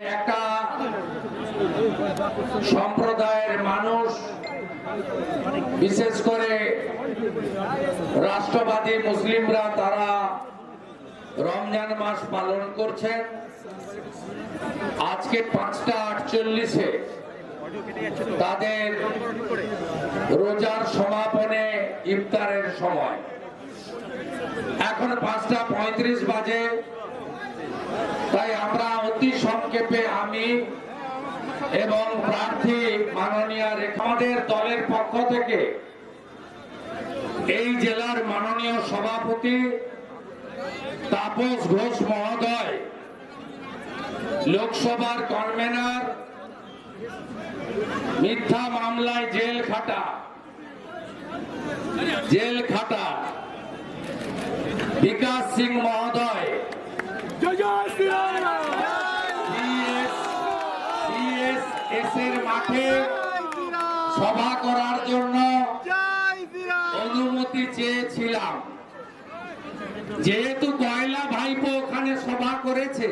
একটা সম্প্রদায়ের মানুষ, বিশেষ করে রাষ্ট্রবাদী মুসলিমরা তারা রমজান মাস পালন করছেন। আজকে পাঁচটা আটচল্লিশে তাদের রোজার সমাপনে ইফতারের সময়। এখন পাঁচটা পঁয়ত্রিশ বাজে। তাই আমরা অতি সংক্ষেপে আমি এবং প্রার্থী মাননীয় রেখা- আমাদের দলের পক্ষ থেকে এই জেলার মাননীয় সভাপতি তাপস ঘোষ মহোদয়, লোকসভার কনভেনার, মিথ্যা মামলায় জেল খাটা জেল খাটা, বিকাশ সিং মহোদয় সভা করার জন্য অনুমতি চেয়েছিলাম। যেহেতু কয়লা ভাইপো ওখানে সভা করেছে,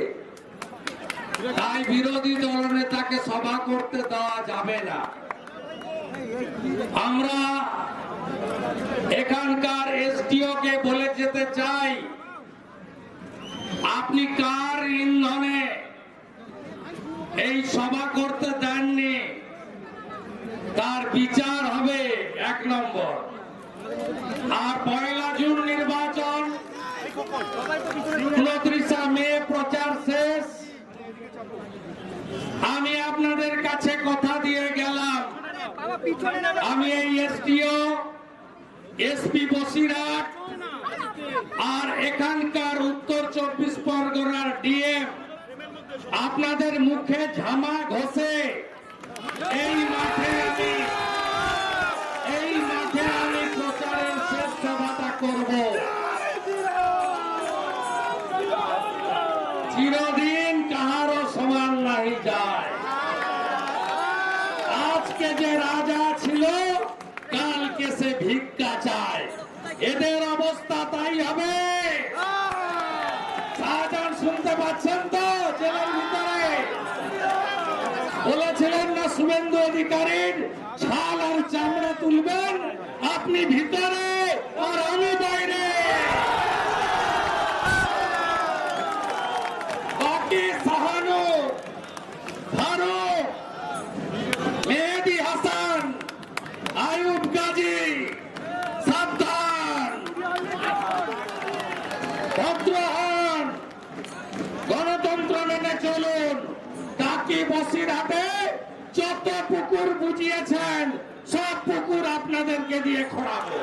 তাই বিরোধী দলনেতাকে সভা করতে দেওয়া যাবে না। আমরা এখানকার এসডিও আপনি কার ইন্ধনে এই সভা করতে দেননি? তার বিচার হবে এক নম্বর। আর পয়লা জুন নির্বাচন, উনত্রিশা মে প্রচার শেষ। আমি আপনাদের কাছে কথা দিয়ে গেলাম। আমি এই এসডিও এসপি বসিরাট আর এখানকার আপনাদের মুখে ঝামা ঘষে। এই মাঠে আমি এই মাঠে আমি প্রচারের শেষ সভাটা করব। চিরদিন কাহারও সমান নাহি যায়। আজকে যে রাজা ছিল, কালকে সে ভিক্ষা চায়। এদের অবস্থা তাই হবে। শাহজাহান শুনতে পাচ্ছেন তো? জেলের ভিতরে। শুভেন্দু অধিকারীর ছাল আর চামড়া তুলবেন আপনি ভিতরে আর আমি বাইরে। হাসান, আয়ুব গাজী, সাবধান। ভদ্র গণতন্ত্র মেনে চলুন। কাকি বসির হাতে যত পুকুর বুঝিয়েছেন সব পুকুর আপনাদেরকে দিয়ে খোঁড়াবো।